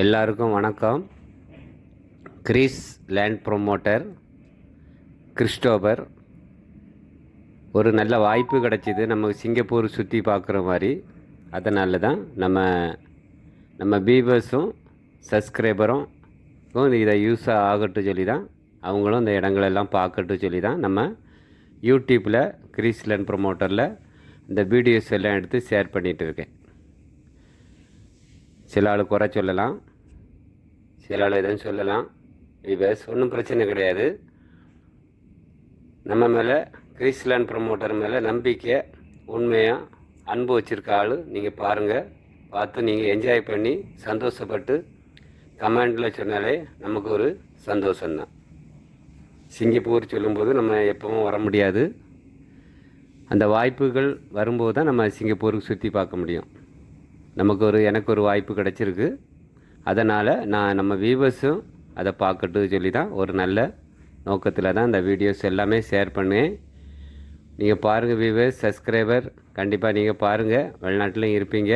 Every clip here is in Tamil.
எல்லாருக்கும் வணக்கம். Chris land promoter Christopher. ஒரு நல்ல வாய்ப்பு கிடச்சிது. நம்ம சிங்கப்பூர் சுற்றி பார்க்குற மாதிரி. அதனால தான் நம்ம நம்ம பீபர்ஸும் சப்ஸ்கிரைபரும் இதை யூஸ் ஆகட்டும் சொல்லி தான் அவங்களும் இந்த இடங்களெல்லாம் பார்க்கட்டும் சொல்லி தான் நம்ம யூடியூப்பில் கிறிஸ் லேண்ட் ப்ரொமோட்டரில் இந்த வீடியோஸ் எல்லாம் எடுத்து ஷேர் பண்ணிகிட்டு இருக்கேன். சில ஆள் குறை சொல்லலாம். சில ஆள் எதுவும் சொல்லலாம். இப்போ ஒன்றும் பிரச்சனை கிடையாது. நம்ம மேலே கிறிஸ்லான் ப்ரமோட்டர் மேலே நம்பிக்கை உண்மையாக அன்பு வச்சுருக்க ஆள் நீங்கள் பாருங்கள் பார்த்து நீங்கள் என்ஜாய் பண்ணி சந்தோஷப்பட்டு கமெண்டில் சொன்னாலே நமக்கு ஒரு சந்தோஷம்தான். சிங்கப்பூர் சொல்லும்போது நம்ம எப்பவும் வர முடியாது. அந்த வாய்ப்புகள் வரும்போது தான் நம்ம சிங்கப்பூருக்கு சுற்றி பார்க்க முடியும். நமக்கு ஒரு எனக்கு ஒரு வாய்ப்பு கிடச்சிருக்கு. அதனால் நான் நம்ம வியூவர்ஸும் அதை பார்க்கட்டும் சொல்லி தான் ஒரு நல்ல நோக்கத்தில் தான் இந்த வீடியோஸ் எல்லாமே ஷேர் பண்ணுவேன். நீங்கள் பாருங்கள் வியூவர்ஸ் சப்ஸ்கிரைபர் கண்டிப்பாக நீங்கள் பாருங்கள் வெளிநாட்டிலையும் இருப்பீங்க.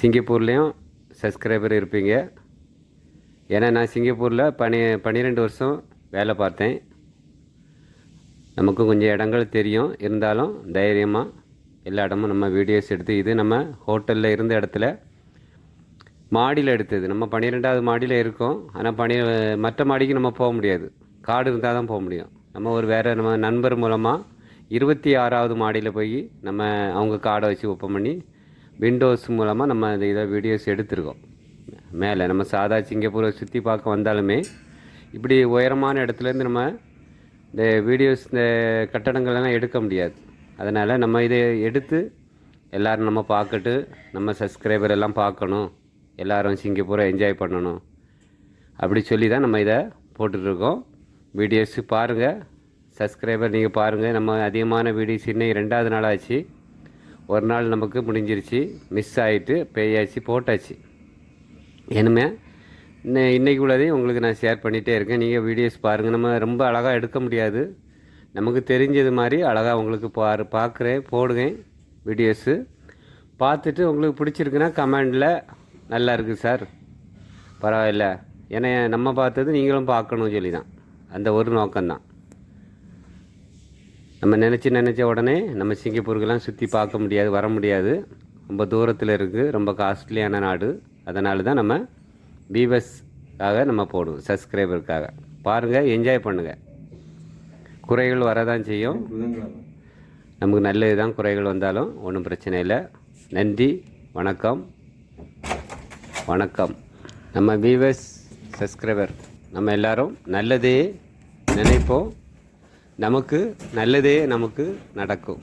சிங்கப்பூர்லேயும் சப்ஸ்கிரைபர் இருப்பீங்க. ஏன்னா நான் சிங்கப்பூரில் பனி பன்னிரெண்டு வருஷம் வேலை பார்த்தேன். நமக்கு கொஞ்சம் இடங்கள் தெரியும். இருந்தாலும் தைரியமாக எல்லா இடமும் நம்ம வீடியோஸ் எடுத்து இது நம்ம ஹோட்டலில் இருந்த இடத்துல மாடியில் எடுத்தது. நம்ம பன்னிரெண்டாவது மாடியில் இருக்கோம். ஆனால் பனி மற்ற மாடிக்கு நம்ம போக முடியாது. காடு இருந்தால் தான் போக முடியும். நம்ம ஒரு வேறு நம்ம நண்பர் மூலமாக இருபத்தி ஆறாவது மாடியில் போய் நம்ம அவங்க காடை வச்சு ஓப்பன் பண்ணி விண்டோஸ் மூலமாக நம்ம இந்த இதை வீடியோஸ் எடுத்திருக்கோம். மேலே நம்ம சாதா சிங்கப்பூரை சுற்றி பார்க்க வந்தாலுமே இப்படி உயரமான இடத்துலேருந்து நம்ம இந்த வீடியோஸ் இந்த கட்டடங்கள்லாம் எடுக்க முடியாது. அதனால் நம்ம இதை எடுத்து எல்லோரும் நம்ம பார்க்கட்டு நம்ம சப்ஸ்கிரைபர் எல்லாம் பார்க்கணும் எல்லோரும் சிங்கப்பூரை என்ஜாய் பண்ணணும். அப்படி சொல்லி தான் நம்ம இதை போட்டுட்ருக்கோம். வீடியோஸு பாருங்கள் சப்ஸ்கிரைபர் நீங்கள் பாருங்கள் நம்ம அதிகமான வீடியோஸ் இன்னும் ரெண்டாவது நாள் ஆச்சு. ஒரு நாள் நமக்கு முடிஞ்சிருச்சு மிஸ் ஆகிட்டு பேயாச்சு போட்டாச்சு. இனிமே இன்ன இன்றைக்கி உள்ளதையும் உங்களுக்கு நான் ஷேர் பண்ணிகிட்டே இருக்கேன். நீங்கள் வீடியோஸ் பாருங்கள் நம்ம ரொம்ப அழகாக எடுக்க முடியாது. நமக்கு தெரிஞ்சது மாதிரி அழகாக உங்களுக்கு பாரு பார்க்குறேன் போடுவேன் வீடியோஸு பார்த்துட்டு உங்களுக்கு பிடிச்சிருக்குன்னா கமெண்டில் நல்லா இருக்குது சார். பரவாயில்ல. ஏன்னா நம்ம பார்த்தது நீங்களும் பார்க்கணும் சொல்லி தான் அந்த ஒரு நோக்கம்தான். நம்ம நினச்சி நினச்ச உடனே நம்ம சிங்கப்பூருக்கெல்லாம் சுற்றி பார்க்க முடியாது வர முடியாது. ரொம்ப தூரத்தில் இருக்குது ரொம்ப காஸ்ட்லியான நாடு. அதனால தான் நம்ம பீவஸ்க்காக நம்ம போடுவோம் சப்ஸ்கிரைபருக்காக பாருங்கள் என்ஜாய் பண்ணுங்கள் குறைகள் வரதான் செய்யும். நமக்கு நல்லது தான் குறைகள் வந்தாலும் ஒன்றும் பிரச்சனை இல்லை. நன்றி வணக்கம். வணக்கம். நம்ம வியூவர்ஸ் சப்ஸ்கிரைபர் நம்ம எல்லாரும் நல்லதே நினைப்போம். நமக்கு நல்லதே நமக்கு நடக்கும்.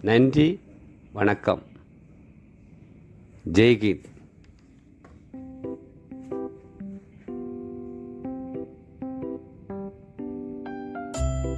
நன்றி வணக்கம். ஜெய்கீத்